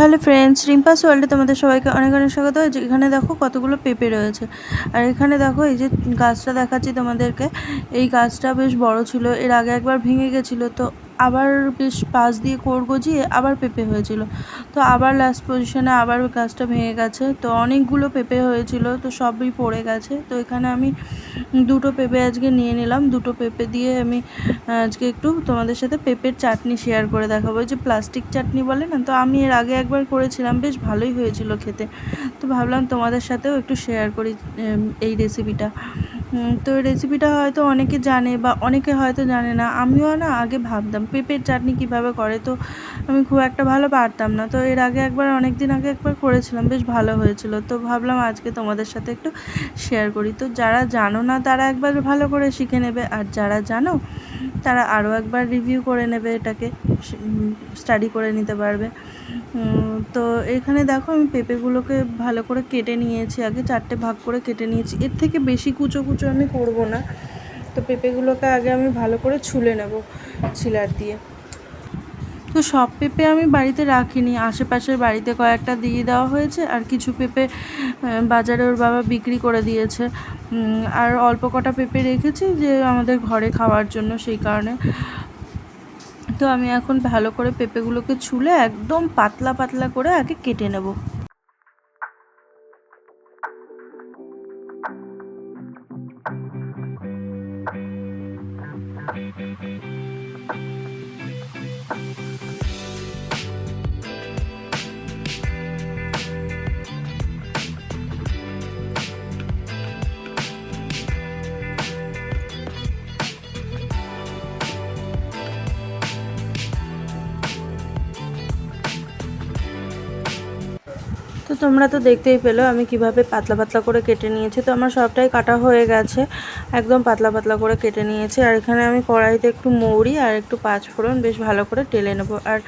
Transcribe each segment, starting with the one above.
Hello friends Rimpas ওয়ার্ল্ডে তোমাদের সবাইকে অনেক অনেক স্বাগত। এখানে দেখো কতগুলো পেঁপে রয়েছে। আর এখানে দেখো এই যে গাছটা দেখাচ্ছি তোমাদেরকে। এই গাছটা বেশ বড় ছিল, এর আগে একবার ভেঙে গেছিল, তো আবার বেশ পাশ দিয়ে কোর গজিয়ে আবার পেঁপে হয়েছিল। তো আবার লাস্ট পজিশনে আবার গাছটা ভেঙে গেছে। তো অনেকগুলো পেঁপে হয়েছিল, তো সবই পড়ে গেছে। তো এখানে আমি দুটো পেঁপে আজকে নিয়ে নিলাম। দুটো পেঁপে দিয়ে আমি আজকে একটু তোমাদের সাথে পেঁপের চাটনি শেয়ার করে দেখাবো। যে প্লাস্টিক চাটনি বলে না, তো আমি এর আগে একবার করেছিলাম, বেশ ভালোই হয়েছিল খেতে। তো ভাবলাম তোমাদের সাথেও একটু শেয়ার করি এই রেসিপিটা তো রেসিপিটা হয়তো অনেকে জানে বা অনেকে হয়তো জানে না। আমিও না আগে ভাবতাম, পেঁপের চাটনি কীভাবে করে? তো আমি খুব একটা ভালো পারতাম না। তো এর আগে একবার অনেক দিন আগে একবার করেছিলাম, বেশ ভালো হয়েছিল। তো ভাবলাম আজকে তোমাদের সাথে একটু শেয়ার করি। তো যারা জানো না, তারা একবার ভালো করে শিখে নেবে। আর যারা জানো তারা আরও একবার রিভিউ করে নেবে এটাকে স্টাডি করে নিতে পারবে। তো এখানে দেখো আমি পেঁপেগুলোকে ভালো করে কেটে নিয়েছি, আগে চারটে ভাগ করে কেটে নিয়েছি। এর থেকে বেশি কুচো কুচো আমি করব না। তো পেঁপেগুলোকে আগে আমি ভালো করে ছুলে নেব ছিলার দিয়ে। তো সব পেঁপে আমি বাড়িতে রাখিনি। আশেপাশের বাড়িতে কয়েকটা দিয়ে দেওয়া হয়েছে আর কিছু পেঁপে বাজারে ওর বাবা বিক্রি করে দিয়েছে। আর অল্প কটা পেঁপে রেখেছি যে আমাদের ঘরে খাওয়ার জন্য সেই কারণে। তো আমি এখন ভালো করে পেঁপেগুলোকে ছুলে একদম পাতলা পাতলা করে আগে কেটে নেব। তো তোমরা তো দেখতেই পেল, আমি কীভাবে পাতলা পাতলা করে কেটে নিয়েছি। তো আমার সবটাই কাটা হয়ে গেছে, একদম পাতলা পাতলা করে কেটে নিয়েছি। আর এখানে আমি কড়াইতে একটু মৌরি আর একটু পাঁচফোড়ন বেশ ভালো করে টেলে নেব। আর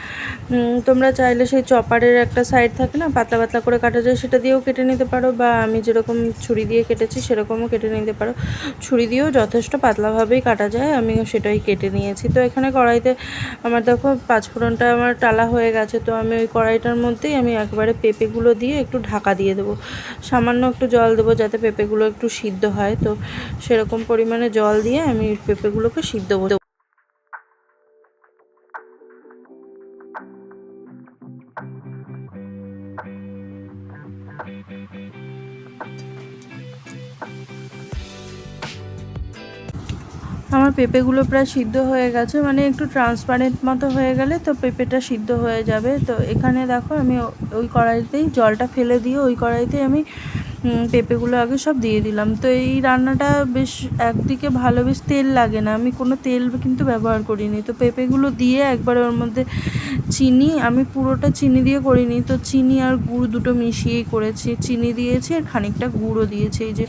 তোমরা চাইলে সেই চপারের একটা সাইড থাকে না, পাতলা পাতলা করে কাটা যায়, সেটা দিয়েও কেটে নিতে পারো বা আমি যেরকম ছুরি দিয়ে কেটেছি সেরকমও কেটে নিতে পারো। ছুরি দিয়েও যথেষ্ট পাতলাভাবেই কাটা যায়, আমি সেটাই কেটে নিয়েছি। তো এখানে কড়াইতে আমার দেখো পাঁচফোড়নটা আমার টালা হয়ে গেছে, তো আমি ওই কড়াইটার মধ্যেই আমি একবারে পেঁপেগুলো দিয়ে একটু ঢাকা দিয়ে দেবো। সামান্য একটু জল দেবো যাতে পেঁপেগুলো একটু সিদ্ধ হয়। তো সেরকম পরিমাণে জল দিয়ে আমি পেঁপেগুলোকে সিদ্ধ দেবো আমার পেঁপেগুলো প্রায় সিদ্ধ হয়ে গেছে মানে একটু ট্রান্সপারেন্ট মতো হয়ে গেলে তো পেঁপেটা সিদ্ধ হয়ে যাবে। তো এখানে দেখো আমি ওই কড়াইতেই জলটা ফেলে দিয়ে ওই কড়াইতেই আমি পেঁপেগুলো আগে সব দিয়ে দিলাম। তো এই রান্নাটা বেশ একদিকে ভালো, বেশ তেল লাগে না। আমি কোনো তেল কিন্তু ব্যবহার করিনি। তো পেঁপেগুলো দিয়ে একবার ওর মধ্যে চিনি, আমি পুরোটা চিনি দিয়ে করিনি। তো চিনি আর গুড় দুটো মিশিয়েই করেছি। চিনি দিয়েছি আর খানিকটা গুড়ও দিয়েছি। এই যে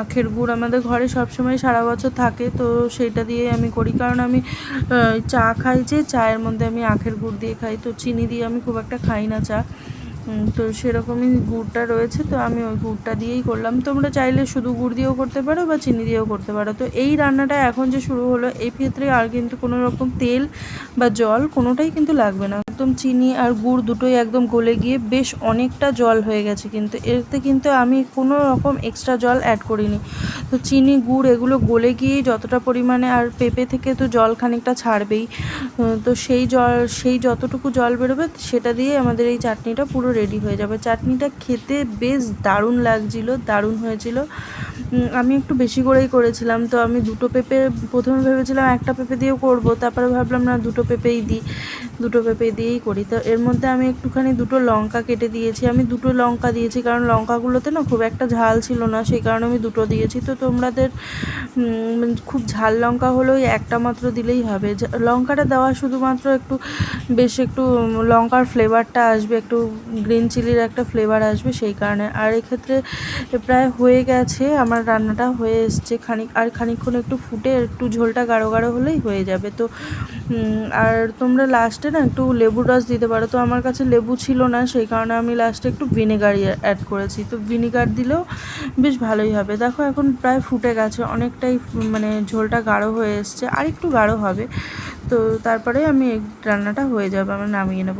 আখের গুড় আমাদের ঘরে সবসময় সারা বছর থাকে, তো সেটা দিয়ে আমি করি। কারণ আমি চা খাই যে, চায়ের মধ্যে আমি আখের গুড় দিয়ে খাই। তো চিনি দিয়ে আমি খুব একটা খাই না চা। তো সেরকমই গুড়টা রয়েছে, তো আমি ওই গুড়টা দিয়েই করলাম। তোমরা চাইলে শুধু গুড় দিয়েও করতে পারো বা চিনি দিয়েও করতে পারো। তো এই রান্নাটা এখন যে শুরু হলো, এই ক্ষেত্রে আর কিন্তু কোনো রকম তেল বা জল কোনোটাই কিন্তু লাগবে না। একদম চিনি আর গুড় দুটোই একদম গলে গিয়ে বেশ অনেকটা জল হয়ে গেছে কিন্তু এতে কিন্তু আমি কোনো রকম এক্সট্রা জল অ্যাড করিনি। তো চিনি, গুড় এগুলো গলে গিয়ে যতটা পরিমাণে আর পেঁপে থেকে তো জল খানিকটা ছাড়বেই। তো সেই জল, সেই যতটুকু জল বেরোবে সেটা দিয়ে আমাদের এই চাটনিটা পুরো রেডি হয়ে যাবে। চাটনিটা খেতে বেশ দারুণ লাগছিল, দারুণ হয়েছিল। আমি একটু বেশি করেই করেছিলাম, তো আমি দুটো পেঁপে প্রথমে ভেবেছিলাম একটা পেঁপে দিয়েও করব, তারপরে ভাবলাম না দুটো পেঁপেই দিই। দুটো পেঁপে দিয়েই করি। তো এর মধ্যে আমি একটুখানি দুটো লঙ্কা কেটে দিয়েছি। আমি দুটো লঙ্কা দিয়েছি কারণ লঙ্কাগুলোতে না খুব একটা ঝাল ছিল না, সেই কারণে আমি দুটো দিয়েছি। তো তোমাদের খুব ঝাল লঙ্কা হলেও একটা মাত্র দিলেই হবে। লঙ্কাটা দেওয়া শুধুমাত্র একটু বেশ একটু লঙ্কার ফ্লেভারটা আসবে, একটু গ্রিন চিলির একটা ফ্লেভার আসবে সেই কারণে। আর এক্ষেত্রে প্রায় হয়ে গেছে, আমার রান্নাটা হয়ে এসছে। খানিক, আর খানিকক্ষণ একটু ফুটে একটু ঝোলটা গাঢ় গাঢ় হলেই হয়ে যাবে। তো আর তোমরা লাস্টে না একটু লেবুর রস দিতে পারো। তো আমার কাছে লেবু ছিল না, সেই কারণে আমি লাস্টে একটু ভিনেগার অ্যাড করেছি। তো ভিনেগার দিলেও বেশ ভালোই হবে। দেখো এখন প্রায় ফুটে গেছে, অনেকটাই মানে ঝোলটা গাঢ় হয়ে এসছে, আর একটু গাঢ় হবে। তো তারপরে আমি রান্নাটা হয়ে যাবে আমি নামিয়ে নেব।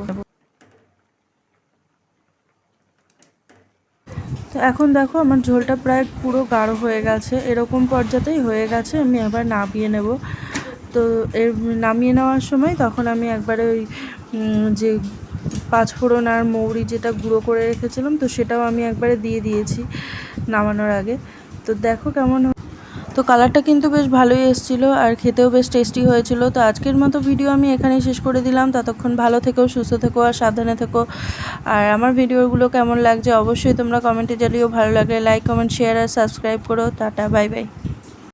তো এখন দেখো আমার ঝোলটা প্রায় পুরো গাঢ় হয়ে গেছে, এরকম পর্যাতেই হয়ে গেছে, আমি এবার নামিয়ে নেব। তো এর নামিয়ে নেওয়ার সময় তখন আমি একবারে ওই যে পাঁচফোড়ন আর মৌরি যেটা গুঁড়ো করে রেখেছিলাম, তো সেটাও আমি একবারে দিয়ে দিয়েছি নামানোর আগে। তো দেখো কেমন তো কালারটা কিন্তু বেশ ভালোই এসেছিল আর খেতেও বেশ টেস্টি হয়েছিল। তো আজকের মতো ভিডিও আমি এখানেই শেষ করে দিলাম। ততক্ষণ ভালো থেকো, সুস্থ থেকো আর সাবধানে থেকো। আর আমার ভিডিওগুলো কেমন লাগছে অবশ্যই তোমরা কমেন্টে জানিও। ভালো লাগলে লাইক কমেন্ট শেয়ার আর সাবস্ক্রাইব করো। Tata bye bye